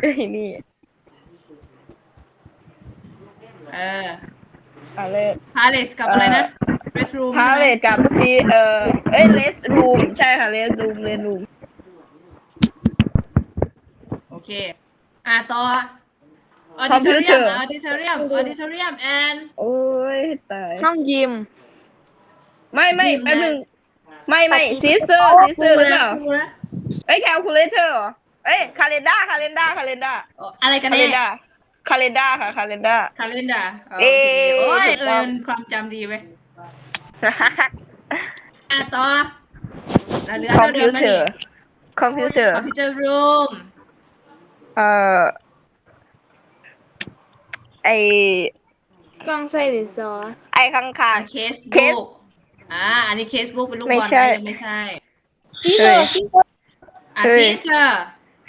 เอ้ยนี่เออพาเลตพาเลสกับอะไรนะ restroom พาเลตกับซีเอ่อเอ้ยเลสรูมใช่ค่ะเลสรูมเลสรูมโอเค อะต่อ auditorium auditorium auditorium and โอ้ยตายห้องยิม ไม่ไม่ทีมแป๊บนะนึง ไม่ไม่ซีเซอร์ซีเซอร์หรือเปล่าครูนะเอ้ยแคลคูลเลเตอร์เหรอ เอ้ยคาเลนดาคาเลนดาคาเลนดาอ๋ออะไรกันคาเลแน่นดาคาเลนดาค่ะคาเลนดาคาเลนดาโอเอ๊เคะโอ้ยถูกเอิต้องนความจำดีไหมอะต่อเราเหลือคอมเดิพิวมๆมาเตอนี่ร์ คอมพิวเตอร์ คอมพิวเตอร์รูมเอ่อ ไอ กล้องใส่ดิซอไอข้างข้าง เคสเคสบุ๊กอ่า อันนี้เคสบุ๊กเป็นลูกไม่บอลใช่นะยังไม่ใช่ ซีเซอร์ซีเซอร์อะเฮ้ยซีเซอร์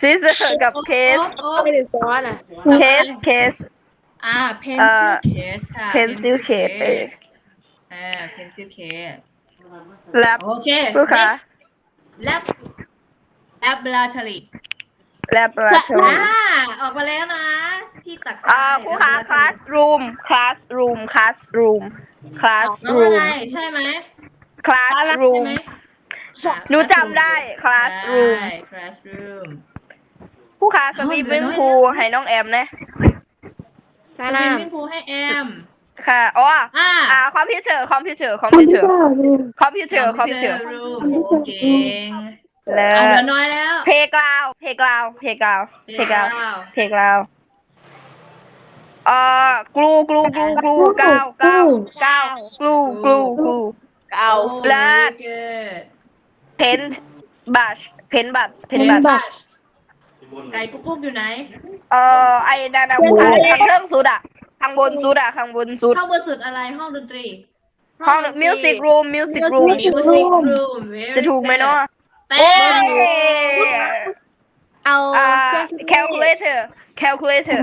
ซีเซอร์กับเคส โอ๊ะใส่ดิซอน่ะเคส เคส อ่าเอ่ pencil อ case ค่ะ pencil case เออ อ่า pencil case แลบ โอเค ลูกค้า next lab laboratory แลบราชอ่า ออกมาแล้วนะ ที่ตักอ่าครูคะ classroom classroom classroom น้องว่า classroom ไงใช่ไหมใช่ classroom ไหม หนูจำได้ classroom ใช่ classroom ผู้ค้าสวีปเป็นครูให้น้องแอมนะท่าสน้วิมมิ่งพูลให้แอม ค่ะอ๋ออ่าอ่าคอมพิวเตอร์คอมพิวเตอร์คอมพิวเตอร์คอมพิวเตอร์คอมพิวเตอร์รูมโอเคแล้เอาวเหลือน้อยแล้ว เพกราวเพกราวเพกราวเพกราวเพกราวเอ่อกลูกลูกลูกลูกก้าวก้าวก้าวกลูกลูกลูำเก่าและเกิดเพนบัชเพนบัตเพนบัต ไก่กุ๊กกุ๊กอยู่ไหน เอ่อไอ้นานาผู้ค้าข้างเครื่องสุดอะข้างบนสุดอะข้างบนสุดเข้าบนสุดอะไรห้องดนตรีห้องมิวสิกรูมมิวสิกรูมมิวสิกรูมจะถูกไหมเนาะแต่โอ้ยเอาอ่าเครื่องคิดเลข calculator calculator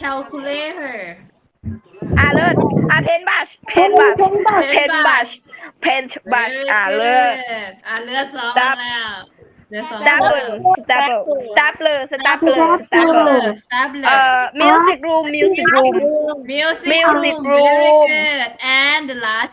calculator อ่าเลิศอ่าเพนบัชเพนบัชเพนบัชเพนบัช Very อ่าเลิศ good อ่าเลือดสอง Stop แล้วเหลือสอง Stapler, Stapler, Stapler, Stapler, Stapler. Stapler. Uh, music room. Music, room. Music room. Very good. And the last